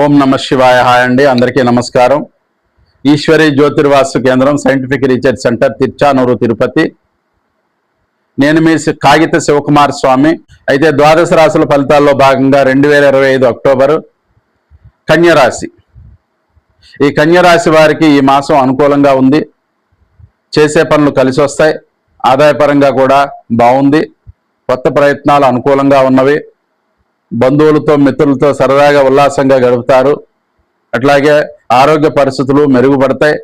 ఓం నమ శివాయ హాయ్ అండి. అందరికీ నమస్కారం. ఈశ్వరి జ్యోతిర్వాసు కేంద్రం scientific research centre Tiruchanur Tirupati. నేను మీ కాగిత శివకుమార్ స్వామి. అయితే ద్వాదశ రాశుల ఫలితాల్లో భాగంగా రెండు వేల ఇరవై ఐదు అక్టోబరు కన్యరాశి ఈ కన్యరాశి వారికి ఈ మాసం అనుకూలంగా ఉంది. చేసే పనులు కలిసి వస్తాయి. ఆదాయపరంగా కూడా బాగుంది. కొత్త ప్రయత్నాలు అనుకూలంగా ఉన్నవి. బంధువులతో మిత్రులతో సరదాగా ఉల్లాసంగా గడుపుతారు. అట్లాగే ఆరోగ్య పరిస్థితులు మెరుగుపడతాయి.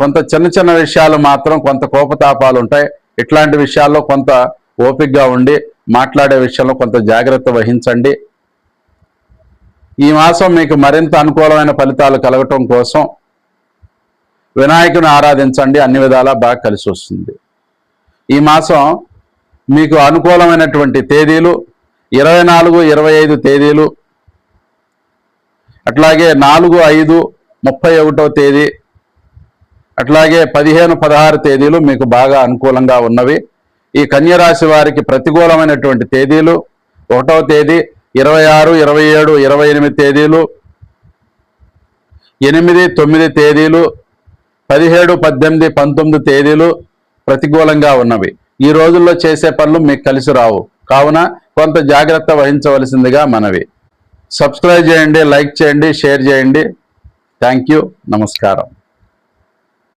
కొంత చిన్న చిన్న విషయాలు మాత్రం కొంత కోపతాపాలు ఉంటాయి. ఇట్లాంటి విషయాల్లో కొంత ఓపికగా ఉండి మాట్లాడే విషయంలో కొంత జాగ్రత్త వహించండి. ఈ మాసం మీకు మరింత అనుకూలమైన ఫలితాలు కలగటం కోసం వినాయకుని ఆరాధించండి. అన్ని విధాలా బాగా కలిసి వస్తుంది. ఈ మాసం మీకు అనుకూలమైనటువంటి తేదీలు ఇరవై నాలుగు ఇరవై ఐదు తేదీలు అట్లాగే నాలుగు ఐదు ముప్పై ఒకటో తేదీ అట్లాగే పదిహేను పదహారు తేదీలు మీకు బాగా అనుకూలంగా ఉన్నవి. ఈ కన్యరాశి వారికి ప్రతికూలమైనటువంటి తేదీలు ఒకటవ తేదీ ఇరవై ఆరు ఇరవై ఏడు ఇరవై ఎనిమిది తేదీలు ఎనిమిది తొమ్మిది తేదీలు పదిహేడు పద్దెనిమిది పంతొమ్మిది తేదీలు ప్రతికూలంగా ఉన్నవి. ఈ రోజుల్లో చేసే పనులు మీకు కలిసి రావు. కావున కొంత జాగ్రత్త వహించవలసిందిగా మనవి. సబ్స్క్రైబ్ చేయండి లైక్ చేయండి షేర్ చేయండి. థ్యాంక్ యూ నమస్కారం.